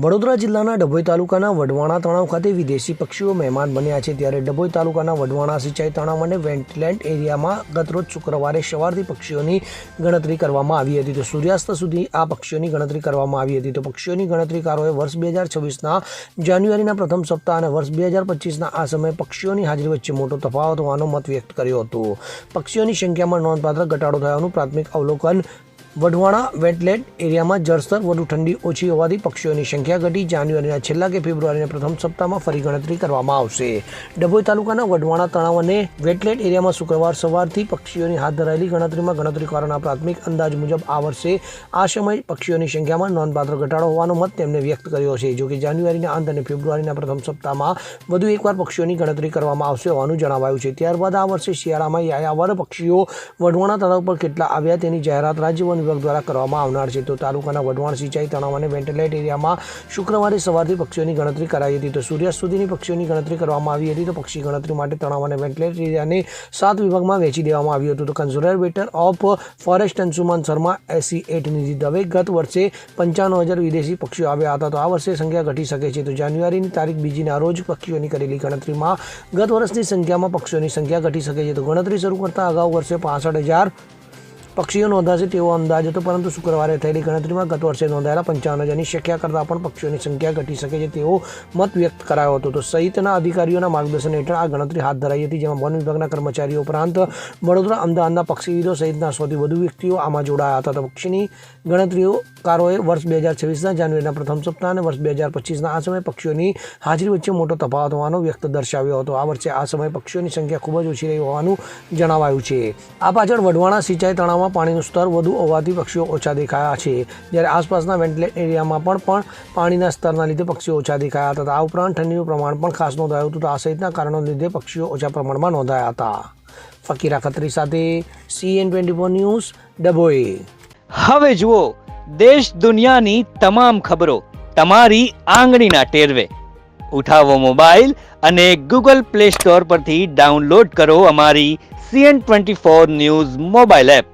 વડોદરા જિલ્લાના ડભોઈ તાલુકાના વઢવાણા તળાવ ખાતે વિદેશી પક્ષીઓ મહેમાન બન્યા છે ત્યારે ડભોઈ તાલુકાના વઢવાણા, સિંચાઈ તળાવ અને વેન્ટલેન્ડ એરિયામાં ગતરોજ શુક્રવારે સવારથી પક્ષીઓની ગણતરી કરવામાં આવી હતી. તો સૂર્યાસ્ત સુધી આ પક્ષીઓની ગણતરી કરવામાં આવી હતી. તો પક્ષીઓની ગણતરીકારોએ વર્ષ બે હજાર છવ્વીસના જાન્યુઆરીના પ્રથમ સપ્તાહ અને વર્ષ બે હજાર પચીસના આ સમયે પક્ષીઓની હાજરી વચ્ચે મોટો તફાવત હોવાનો મત વ્યક્ત કર્યો હતો. પક્ષીઓની સંખ્યામાં નોંધપાત્ર ઘટાડો થયાનું પ્રાથમિક અવલોકન વઢવાણા વેટલેન્ડ એરિયામાં જળસ્તર વધુ ઠંડી ઓછી હોવાથી પક્ષીઓની સંખ્યા ઘટી. જાન્યુઆરીના છેલ્લા કે ફેબ્રુઆરીના પ્રથમ સપ્તાહમાં ફરી ગણતરી કરવામાં આવશે. ડભોઈ તાલુકાના વઢવાણા તળાવ અને વેટલેન્ડ એરિયામાં શુક્રવાર સવારથી પક્ષીઓની હાથ ધરાયેલી ગણતરીમાં ગણતરીકારોના પ્રાથમિક અંદાજ મુજબ આ વર્ષે આ સમયે પક્ષીઓની સંખ્યામાં નોંધપાત્ર ઘટાડો હોવાનો મત તેમણે વ્યક્ત કર્યો છે. જો કે જાન્યુઆરીના અંત અને ફેબ્રુઆરીના પ્રથમ સપ્તાહમાં વધુ એકવાર પક્ષીઓની ગણતરી કરવામાં આવશે હોવાનું જણાવાયું છે. ત્યારબાદ આ વર્ષે શિયાળામાં યાયાવર પક્ષીઓ વઢવાણા તળાવ પર કેટલા આવ્યા તેની જાહેરાત રાજ્ય વન વિભાગ દ્વારા કરવામાં આવનાર છે. તો તાલુકાના વઢવાણ, સિંચાઈ, તળાવ અને વેન્ટિલેટ એરિયામાં શુક્રવારે સવારથી પક્ષીઓની ગણતરી કરાઈ હતી. તો સૂર્યાસ્ત સુધીની પક્ષીઓની ગણતરી કરવામાં આવી હતી. તો પક્ષી ગણતરી માટે તળાવ અને વેન્ટિલેટ એરિયાને સાત વિભાગમાં વહેંચી દેવામાં આવ્યું હતું. તો conservator of forest Anshuman Sharma, AC at Nidhi Dave ગત વર્ષે પંચાણું હજાર વિદેશી પક્ષીઓ આવ્યા હતા. તો આ વર્ષે સંખ્યા ઘટી શકે છે. તો જાન્યુઆરીની તારીખ બીજીના રોજ પક્ષીઓની કરેલી ગણતરીમાં ગત વર્ષની સંખ્યામાં પક્ષીઓની સંખ્યા ઘટી શકે છે. તો ગણતરી શરૂ કરતાં અગાઉ વર્ષે પાસઠ હજાર પક્ષીઓ નોંધાશે તેવો અંદાજ હતો, પરંતુ શુક્રવારે થયેલી ગણતરીમાં ગત વર્ષે નોંધાયેલા પંચાવન હજારની સંખ્યા કરતાં પણ પક્ષીઓની સંખ્યા ઘટી શકે છે તેવો મત વ્યક્ત કરાયો હતો. તો સહિતના અધિકારીઓના માર્ગદર્શન હેઠળ આ ગણતરી હાથ ધરાઈ હતી, જેમાં વન વિભાગના કર્મચારીઓ ઉપરાંત વડોદરા, અમદાવાદના પક્ષીવિદો સહિતના સૌથી વધુ વ્યક્તિઓ આમાં જોડાયા હતા. તો પક્ષીની ગણતરીઓકારોએ વર્ષ બે હજાર છવ્વીસના જાન્યુઆરીના પ્રથમ સપ્તાહ અને વર્ષ બે હજાર પચીસના આ સમયે પક્ષીઓની હાજરી વચ્ચે મોટો તફાવત હોવાનો વ્યક્ત દર્શાવ્યો હતો. આ વર્ષે આ સમયે પક્ષીઓની સંખ્યા ખૂબ જ ઓછી રહી હોવાનું જણાવાયું છે. આ પાછળ વઢવાણા સિંચાઈ તળાવમાં પાણીનું સ્તર વધુ હોવાથી પક્ષીઓ ઓછા દેખાયા છે. જ્યારે આસપાસના વેન્ટિલેટ એરિયામાં પણ પણ પાણીના સ્તરના લીધે પક્ષીઓ ઓછા દેખાયા હતા. આ ઉપરાંત ઠંડીનું પ્રમાણ પણ ખાસ નોંધાયું હતું. આ સહિતના કારણોને લીધે પક્ષીઓ ઓછા પ્રમાણમાં નોંધાયા હતા. ફકીરા ખત્રી સાથે CN twenty four news, Dabhoi. હવે જુઓ, દેશ દુનિયાની તમામ ખબરો તમારી આંગળીના ટેરવે. ઉઠાવો મોબાઈલ અને ગૂગલ પ્લે સ્ટોર પરથી ડાઉનલોડ કરો અમારી CN twenty four news mobile app.